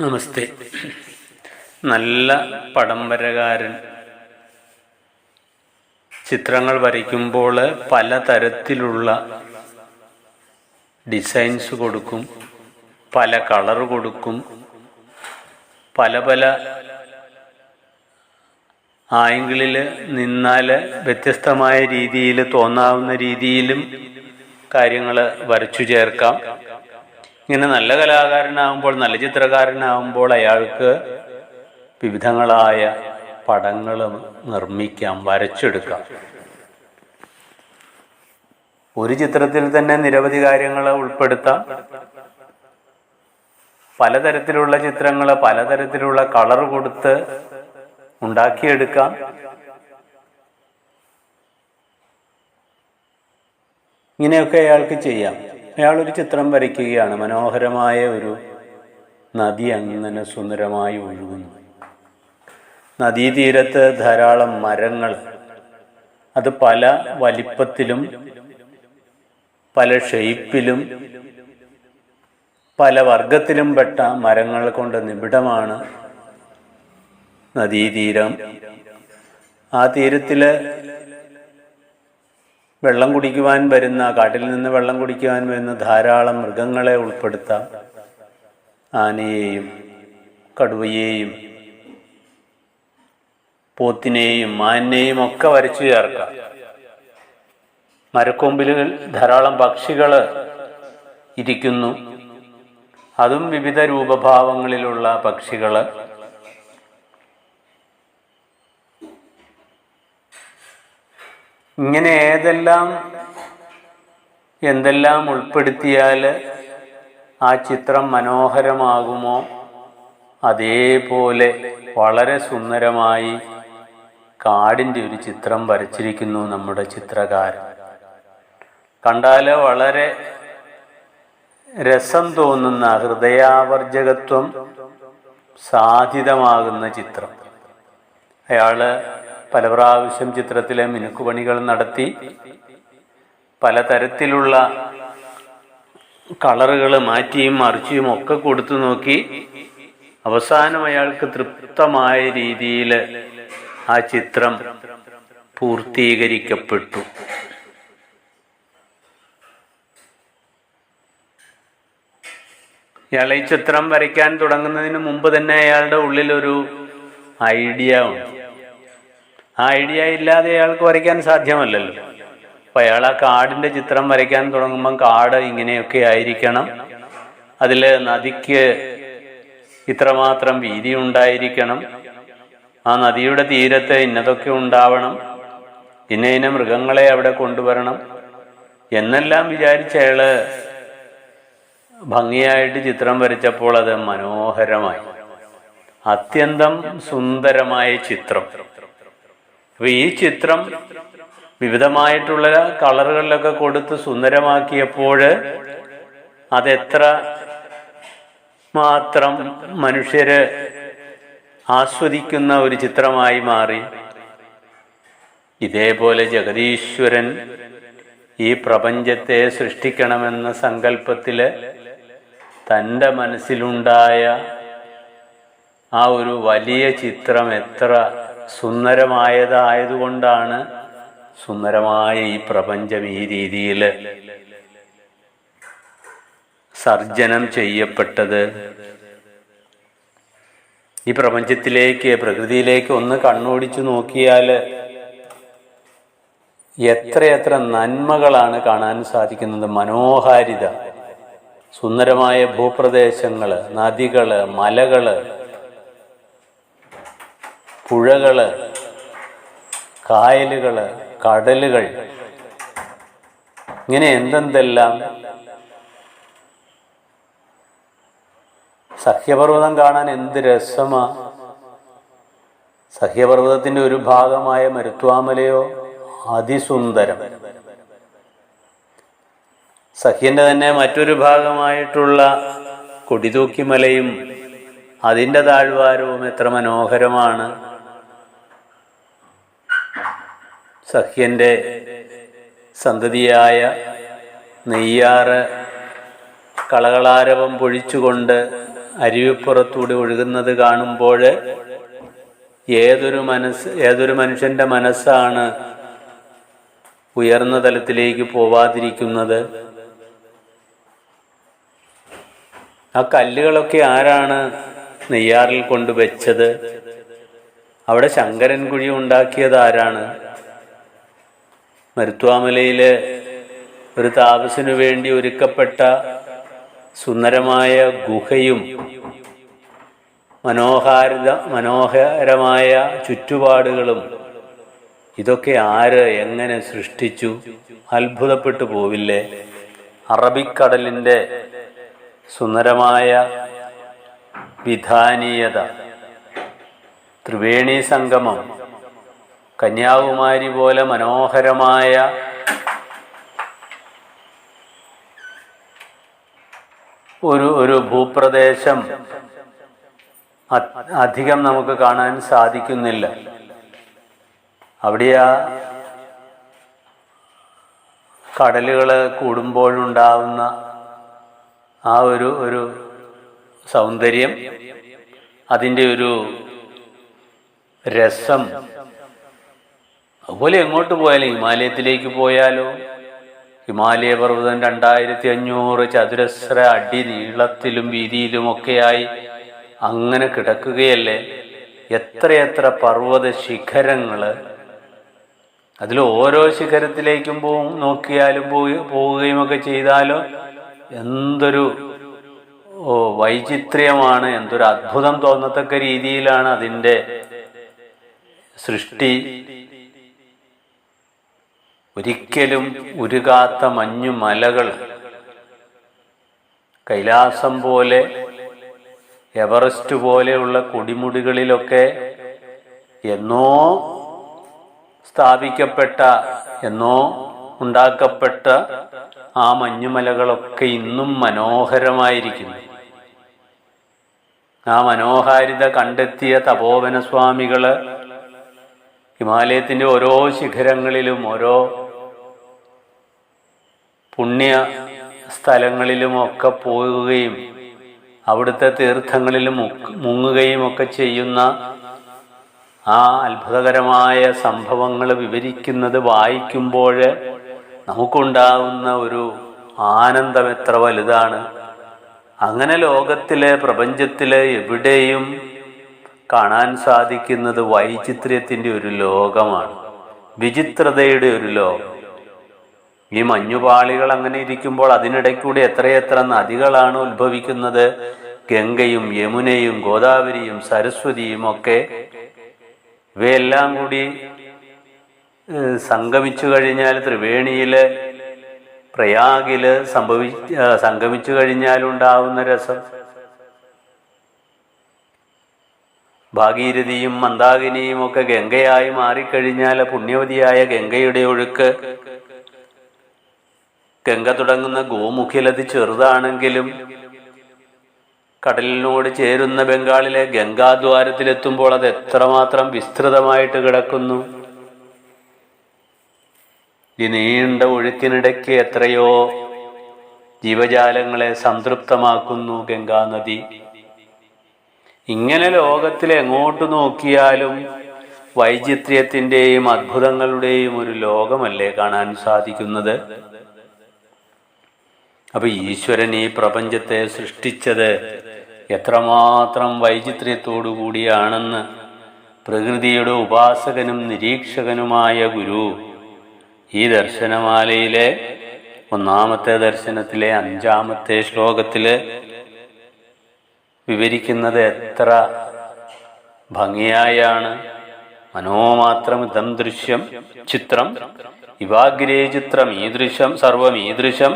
നമസ്തേ. നല്ല പടം വരകാരൻ ചിത്രങ്ങൾ വരയ്ക്കുമ്പോൾ പല തരത്തിലുള്ള ഡിസൈൻസ് കൊടുക്കും പല കളർ കൊടുക്കും പല പല ആംഗിളിൽ നിന്നാൽ വ്യത്യസ്തമായ രീതിയിൽ തോന്നാവുന്ന രീതിയിലും കാര്യങ്ങൾ വരച്ചു ചേർക്കാം. ഇങ്ങനെ നല്ല കലാകാരനാകുമ്പോൾ നല്ല ചിത്രകാരനാകുമ്പോൾ അയാൾക്ക് വിവിധങ്ങളായ പടങ്ങൾ നിർമ്മിക്കാം വരച്ചെടുക്കാം. ഒരു ചിത്രത്തിൽ തന്നെ നിരവധി കാര്യങ്ങൾ ഉൾപ്പെടുത്താം. പലതരത്തിലുള്ള ചിത്രങ്ങൾ പലതരത്തിലുള്ള കളർ കൊടുത്ത് ഉണ്ടാക്കിയെടുക്കാം. ഇങ്ങനെയൊക്കെ അയാൾക്ക് ചെയ്യാം. അയാൾ ഒരു ചിത്രം വരയ്ക്കുകയാണ്. മനോഹരമായ ഒരു നദി അങ്ങനെ സുന്ദരമായി ഒഴുകുന്നു. നദീതീരത്ത് ധാരാളം മരങ്ങൾ. അത് പല വലിപ്പത്തിലും പല ഷെയ്പ്പിലും പല വർഗത്തിലും പെട്ട മരങ്ങൾ കൊണ്ട് നിബിഡമാണ് നദീതീരം. ആ തീരത്തിൽ വെള്ളം കുടിക്കുവാൻ വരുന്ന കാട്ടിൽ നിന്ന് വെള്ളം കുടിക്കുവാൻ വരുന്ന ധാരാളം മൃഗങ്ങളെ ഉൾപ്പെടുത്താം. ആനയെയും കടുവയെയും പോത്തിനെയും മാനിനെയും ഒക്കെ വരച്ചു ചേർക്കാം. മരക്കൊമ്പിലുകൾ ധാരാളം പക്ഷികൾ ഇരിക്കുന്നു. അതും വിവിധ രൂപഭാവങ്ങളിലുള്ള പക്ഷികൾ ഇങ്ങനെ ഏതെല്ലാം എന്തെല്ലാം ഉൾപ്പെടുത്തിയാൽ ആ ചിത്രം മനോഹരമാകുമോ അതേപോലെ വളരെ സുന്ദരമായി കാടിന്റെ ഒരു ചിത്രം വരച്ചിരിക്കുന്നു നമ്മുടെ ചിത്രകാരൻ. കണ്ടാൽ വളരെ രസം തോന്നുന്ന ഹൃദയാവർജകത്വം സാധിതമാകുന്ന ചിത്രം. അയാൾ പല പ്രാവശ്യം ചിത്രത്തിലെ മിനുക്കുപണികൾ നടത്തി പലതരത്തിലുള്ള കളറുകൾ മാറ്റിയും മറിച്ചിയും ഒക്കെ കൊടുത്തു നോക്കി. അവസാനം അയാൾക്ക് തൃപ്തമായ രീതിയിൽ ആ ചിത്രം പൂർത്തീകരിക്കപ്പെട്ടു. ഇയാൾ ഈ ചിത്രം വരയ്ക്കാൻ തുടങ്ങുന്നതിന് മുമ്പ് തന്നെ അയാളുടെ ഉള്ളിലൊരു ഐഡിയ ഉണ്ട്. ആ ഐഡിയ ഇല്ലാതെ അയാൾക്ക് വരയ്ക്കാൻ സാധ്യമല്ലല്ലോ. അപ്പൊ അയാൾ ആ കാടിന്റെ ചിത്രം വരയ്ക്കാൻ തുടങ്ങുമ്പം കാട് ഇങ്ങനെയൊക്കെ ആയിരിക്കണം. അതിൽ നദിക്ക് ഇത്രമാത്രം വീതി ഉണ്ടായിരിക്കണം. ആ നദിയുടെ തീരത്ത് ഇന്നതൊക്കെ ഉണ്ടാവണം. ഇന്ന ഇന്ന മൃഗങ്ങളെ അവിടെ കൊണ്ടുവരണം. എന്നെല്ലാം വിചാരിച്ച അയാൾ ഭംഗിയായിട്ട് ചിത്രം വരച്ചപ്പോൾ അത് മനോഹരമായി. അത്യന്തം സുന്ദരമായ ചിത്രം. അപ്പൊ ഈ ചിത്രം വിവിധമായിട്ടുള്ള കളറുകളിലൊക്കെ കൊടുത്ത് സുന്ദരമാക്കിയപ്പോൾ അതെത്ര മാത്രം മനുഷ്യര് ആസ്വദിക്കുന്ന ഒരു ചിത്രമായി മാറി. ഇതേപോലെ ജഗദീശ്വരൻ ഈ പ്രപഞ്ചത്തെ സൃഷ്ടിക്കണമെന്ന സങ്കല്പത്തിൽ തന്റെ മനസ്സിലുണ്ടായ ആ ഒരു വലിയ ചിത്രം എത്ര സുന്ദരമായതായതുകൊണ്ടാണ് സുന്ദരമായ ഈ പ്രപഞ്ചം ഈ രീതിയിൽ സർജനം ചെയ്യപ്പെട്ടത്. ഈ പ്രപഞ്ചത്തിലേക്ക് പ്രകൃതിയിലേക്ക് ഒന്ന് കണ്ണോടിച്ചു നോക്കിയാൽ എത്രയെത്ര നന്മകളാണ് കാണാൻ സാധിക്കുന്നത്. മനോഹാരിത സുന്ദരമായ ഭൂപ്രദേശങ്ങൾ നദികൾ മലകൾ പുഴകൾ കായലുകൾ കടലുകൾ. ഇങ്ങനെ എന്തെന്തെല്ലാം സഹ്യപർവതം കാണാൻ എന്ത് രസമാ. സഹ്യപർവതത്തിന്റെ ഒരു ഭാഗമായ മരുത്വാമലയോ അതിസുന്ദരം. സഖ്യന്റെ തന്നെ മറ്റൊരു ഭാഗമായിട്ടുള്ള കൊടിതൂക്കിമലയും അതിന്റെ താഴ്വാരവും എത്ര മനോഹരമാണ്. സഖ്യന്റെ സന്തതിയായ നെയ്യാറ് കളകളാരവം പൊഴിച്ചുകൊണ്ട് അരുവിപ്പുറത്തൂടെ ഒഴുകുന്നത് കാണുമ്പോൾ ഏതൊരു മനസ്സ് ഏതൊരു മനുഷ്യന്റെ മനസ്സാണ് ഉയർന്ന തലത്തിലേക്ക് പോവാതിരിക്കുന്നത്? ആ കല്ലുകളൊക്കെ ആരാണ് നെയ്യാറിൽ കൊണ്ട് വെച്ചത്? അവിടെ ശങ്കരൻ കുഴി ഉണ്ടാക്കിയത് ആരാണ്? മരുത്വാമലയിൽ ഒരു താപസിനു വേണ്ടി ഒരുക്കപ്പെട്ട സുന്ദരമായ ഗുഹയും മനോഹാരിത മനോഹരമായ ചുറ്റുപാടുകളും ഇതൊക്കെ ആര് എങ്ങനെ സൃഷ്ടിച്ചു? അത്ഭുതപ്പെട്ടു പോവില്ലേ? അറബിക്കടലിന്റെ സുന്ദരമായ വിധാനീയത ത്രിവേണി സംഗമം കന്യാകുമാരി പോലെ മനോഹരമായ ഒരു ഒരു ഭൂപ്രദേശം അധികം നമുക്ക് കാണാൻ സാധിക്കുന്നില്ല. അവിടെ ആ കടലുകൾ കൂടുമ്പോഴുണ്ടാവുന്ന ആ ഒരു ഒരു സൗന്ദര്യം അതിന്റെ ഒരു രസം അതുപോലെ എങ്ങോട്ട് പോയാലും ഹിമാലയത്തിലേക്ക് പോയാലോ? ഹിമാലയ പർവതം രണ്ടായിരത്തി അഞ്ഞൂറ് ചതുരശ്ര അടി നീളത്തിലും വീതിയിലുമൊക്കെയായി അങ്ങനെ കിടക്കുകയല്ലേ? എത്രയെത്ര പർവത ശിഖരങ്ങൾ അതിൽ ഓരോ ശിഖരത്തിലേക്കും പോവും നോക്കിയാലും പോയി പോവുകയും ഒക്കെ ചെയ്താലോ? എന്തൊരു ഓ വൈചിത്ര്യമാണ് എന്തൊരു അത്ഭുതം തോന്നത്തക്ക രീതിയിലാണ് അതിന്റെ സൃഷ്ടി. ഒരിക്കലും ഉരുകാത്ത മഞ്ഞു മലകൾ. കൈലാസം പോലെ എവറസ്റ്റ് പോലെയുള്ള കൊടിമുടികളിലൊക്കെ എന്നോ സ്ഥാപിക്കപ്പെട്ട എന്നോ ഉണ്ടാക്കപ്പെട്ട ആ മഞ്ഞുമലകളൊക്കെ ഇന്നും മനോഹരമായിരിക്കുന്നു. ആ മനോഹാരിത കണ്ടെത്തിയ തപോവന സ്വാമികൾ ഹിമാലയത്തിന്റെ ഓരോ ശിഖരങ്ങളിലും ഓരോ പുണ്യ സ്ഥലങ്ങളിലുമൊക്കെ പോകുകയും അവിടുത്തെ തീർത്ഥങ്ങളിൽ മുങ്ങുകയും ഒക്കെ ചെയ്യുന്ന ആ അത്ഭുതകരമായ സംഭവങ്ങൾ വിവരിക്കുന്നത് വായിക്കുമ്പോൾ നമുക്കുണ്ടാകുന്ന ഒരു ആനന്ദം എത്ര വലുതാണ്. അങ്ങനെ ലോകത്തിലെ പ്രപഞ്ചത്തിലെ എവിടെയും കാണാൻ സാധിക്കുന്നത് വൈചിത്ര്യത്തിന്റെ ഒരു ലോകമാണ്. വിചിത്രതയുടെ ഒരു ലോകം. ഈ മഞ്ഞുപാളികൾ അങ്ങനെ ഇരിക്കുമ്പോൾ അതിനിടയ്ക്കൂടി എത്രയെത്ര നദികളാണ് ഉത്ഭവിക്കുന്നത്. ഗംഗയും യമുനയും ഗോദാവരിയും സരസ്വതിയും ഒക്കെ ഇവയെല്ലാം കൂടി സംഗമിച്ചു കഴിഞ്ഞാൽ ത്രിവേണിയിൽ പ്രയാഗിൽ സംഭവി സംഗമിച്ചു സംഗമിച്ചു കഴിഞ്ഞാലുണ്ടാവുന്ന രസം. ഭാഗീരഥിയും മന്ദാകിനിയും ഒക്കെ ഗംഗയായി മാറിക്കഴിഞ്ഞാൽ പുണ്യവതിയായ ഗംഗയുടെ ഒഴുക്ക് ഗംഗ തുടങ്ങുന്ന ഗോമുഖിലത് ചെറുതാണെങ്കിലും കടലിനോട് ചേരുന്ന ബംഗാളിലെ ഗംഗാദ്വാരത്തിലെത്തുമ്പോൾ അത് എത്രമാത്രം വിസ്തൃതമായിട്ട് കിടക്കുന്നു. ഈ നീണ്ട ഒഴുക്കിനിടയ്ക്ക് എത്രയോ ജീവജാലങ്ങളെ സംതൃപ്തമാക്കുന്നു ഗംഗാനദി ഇങ്ങനെ ലോകത്തിൽ എങ്ങോട്ട് നോക്കിയാലും വൈചിത്ര്യത്തിന്റെയും അത്ഭുതങ്ങളുടെയും ഒരു ലോകമല്ലേ കാണാൻ സാധിക്കുന്നത്? അപ്പൊ ഈശ്വരൻ ഈ പ്രപഞ്ചത്തെ സൃഷ്ടിച്ചത് എത്രമാത്രം വൈചിത്ര്യത്തോടു കൂടിയാണെന്ന് പ്രകൃതിയുടെ ഉപാസകനും നിരീക്ഷകനുമായ ഗുരു ഈ ദർശനമാലയിലെ ഒന്നാമത്തെ ദർശനത്തിലെ അഞ്ചാമത്തെ ശ്ലോകത്തിൽ വിവരിക്കുന്നത് എത്ര ഭംഗിയായാണ്. മനോമാത്രം ഇതം ദൃശ്യം ചിത്രം. ഇവാഗ്രേ ചിത്രം ഈദൃശം സർവം ഈദൃശം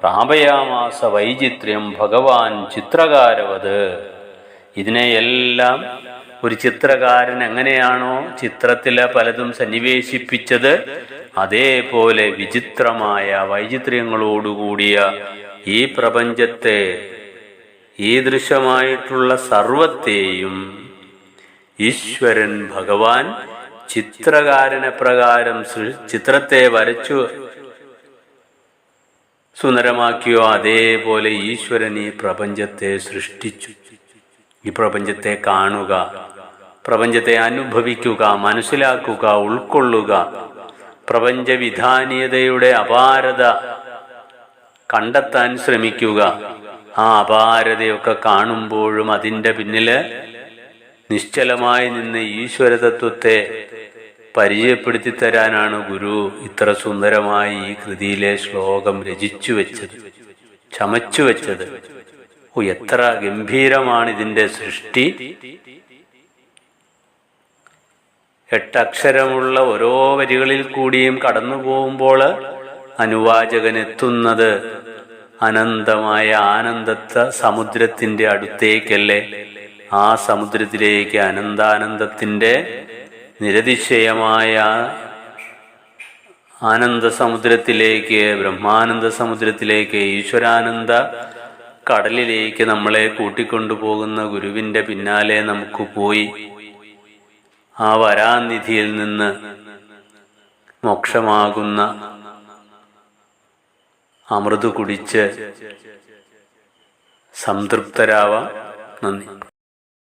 പ്രാപയാമാസ വൈചിത്ര്യം ഭഗവാൻ ചിത്രകാരവത്. ഇതിനെയെല്ലാം ഒരു ചിത്രകാരൻ എങ്ങനെയാണോ ചിത്രത്തിലെ പലതും സന്നിവേശിപ്പിച്ചത് അതേപോലെ വിചിത്രമായ വൈചിത്ര്യങ്ങളോടുകൂടിയ ഈ പ്രപഞ്ചത്തെ ഈ ദൃശ്യമായിട്ടുള്ള സർവത്തെയും ഈശ്വരൻ ഭഗവാൻ ചിത്രകാരനെ പ്രകാരം ചിത്രത്തെ വരച്ചു സുന്ദരമാക്കിയോ അതേപോലെ ഈശ്വരൻ ഈ പ്രപഞ്ചത്തെ സൃഷ്ടിച്ചു. ഈ പ്രപഞ്ചത്തെ കാണുക പ്രപഞ്ചത്തെ അനുഭവിക്കുക മനസ്സിലാക്കുക ഉൾക്കൊള്ളുക. പ്രപഞ്ചവിധാനീയതയുടെ അപാരത കണ്ടെത്താൻ ശ്രമിക്കുക. ആ അപാരതയൊക്കെ കാണുമ്പോഴും അതിന്റെ പിന്നിൽ നിശ്ചലമായി നിന്ന് ഈശ്വരതത്വത്തെ പരിചയപ്പെടുത്തി തരാനാണ് ഗുരു ഇത്ര സുന്ദരമായി ഈ കൃതിയിലെ ശ്ലോകം രചിച്ചു വെച്ചത് ചമച്ചു വെച്ചത്. ഓ എത്ര ഗംഭീരമാണ് ഇതിന്റെ സൃഷ്ടി. എട്ടക്ഷരമുള്ള ഓരോ വരികളിൽ കൂടിയും കടന്നു പോകുമ്പോൾ അനുവാചകൻ എത്തുന്നത് അനന്തമായ ആനന്ദത്തെ സമുദ്രത്തിന്റെ അടുത്തേക്കല്ലേ? ആ സമുദ്രത്തിലേക്ക് അനന്താനന്ദത്തിന്റെ നിരതിശയമായ ആനന്ദ സമുദ്രത്തിലേക്ക് ബ്രഹ്മാനന്ദ സമുദ്രത്തിലേക്ക് ഈശ്വരാനന്ദ കടലിലേക്ക് നമ്മളെ കൂട്ടിക്കൊണ്ടുപോകുന്ന ഗുരുവിന്റെ പിന്നാലെ നമുക്ക് പോയി. ആ വരാനിധിയിൽ നിന്ന് മോക്ഷമാകുന്ന അമൃത് കുടിച്ച് സംതൃപ്തരാവാം. നന്ദി.